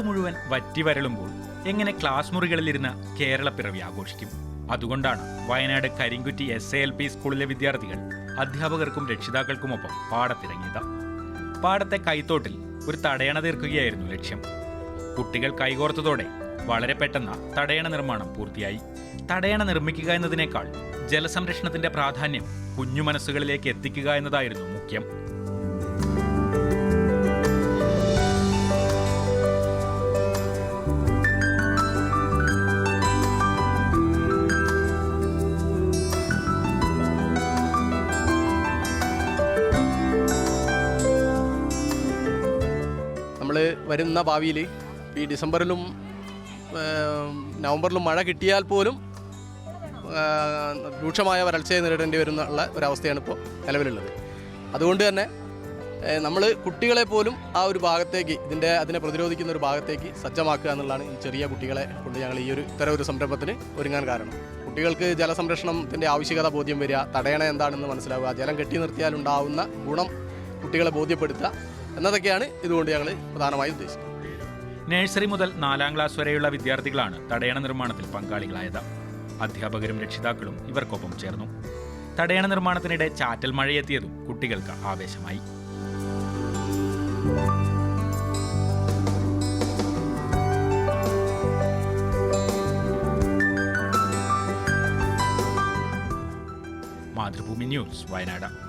മുഴുവൻ വറ്റി വരളുമ്പോൾ എങ്ങനെ ക്ലാസ് മുറികളിലിരുന്ന് കേരളപ്പിറവി ആഘോഷിക്കും? അതുകൊണ്ടാണ് Wayanad Karinkutty S A L P സ്കൂളിലെ വിദ്യാർത്ഥികൾ അധ്യാപകർക്കും രക്ഷിതാക്കൾക്കുമൊപ്പം പാടത്തിറങ്ങിയത്. പാടത്തെ കൈത്തോട്ടിൽ ഒരു തടയണ തീർക്കുകയായിരുന്നു ലക്ഷ്യം. കുട്ടികൾ കൈകോർത്തതോടെ വളരെ പെട്ടെന്ന് തടയണ നിർമ്മാണം പൂർത്തിയായി. തടയണ നിർമ്മിക്കുക എന്നതിനേക്കാൾ ജലസംരക്ഷണത്തിന്റെ പ്രാധാന്യം കുഞ്ഞു മനസ്സുകളിലേക്ക് എത്തിക്കുക എന്നതായിരുന്നു മുഖ്യം. നമ്മൾ വരുന്ന ഭാവിയിൽ ഈ ഡിസംബറിലും നവംബറിലും മഴ കിട്ടിയാൽ പോലും രൂക്ഷമായ വരൾച്ചയെ നേരിടേണ്ടി വരുന്ന ഉള്ള ഒരവസ്ഥയാണ് ഇപ്പോൾ നിലവിലുള്ളത്. അതുകൊണ്ട് തന്നെ നമ്മൾ കുട്ടികളെ പോലും ആ ഒരു ഭാഗത്തേക്ക് ഇതിന്റെ അതിനെ പ്രതിരോധിക്കുന്ന ഒരു ഭാഗത്തേക്ക് സജ്ജമാക്കുക എന്നുള്ളതാണ് ഈ ചെറിയ കുട്ടികളെ കൊണ്ട് ഞങ്ങൾ ഈ ഒരു ഇത്തരം ഒരു സംരംഭത്തിന് ഒരുങ്ങാൻ കാരണം. കുട്ടികൾക്ക് ജലസംരക്ഷണത്തിന്റെ ആവശ്യകത ബോധ്യം വരിക തടയണ എന്താണെന്ന് മനസ്സിലാവുക ജലം കെട്ടി നിർത്തിയാൽ ഉണ്ടാവുന്ന ഗുണം കുട്ടികളെ ബോധ്യപ്പെടുത്തുക എന്നതൊക്കെയാണ് ഇതുകൊണ്ട് ഞങ്ങൾ പ്രധാനമായി ഉദ്ദേശിക്കുന്നത്. നഴ്സറി മുതൽ നാലാം ക്ലാസ് വരെയുള്ള വിദ്യാർത്ഥികളാണ് തടയണ നിർമ്മാണത്തിൽ പങ്കാളികളായത്. അധ്യാപകരും രക്ഷിതാക്കളും ഇവർക്കൊപ്പം ചേർന്നു. തടയണ നിർമ്മാണത്തിനിടെ ചാറ്റൽ മഴയെത്തിയതും കുട്ടികൾക്ക് ആവേശമായി. മാതൃഭൂമി ന്യൂസ് വയനാട്.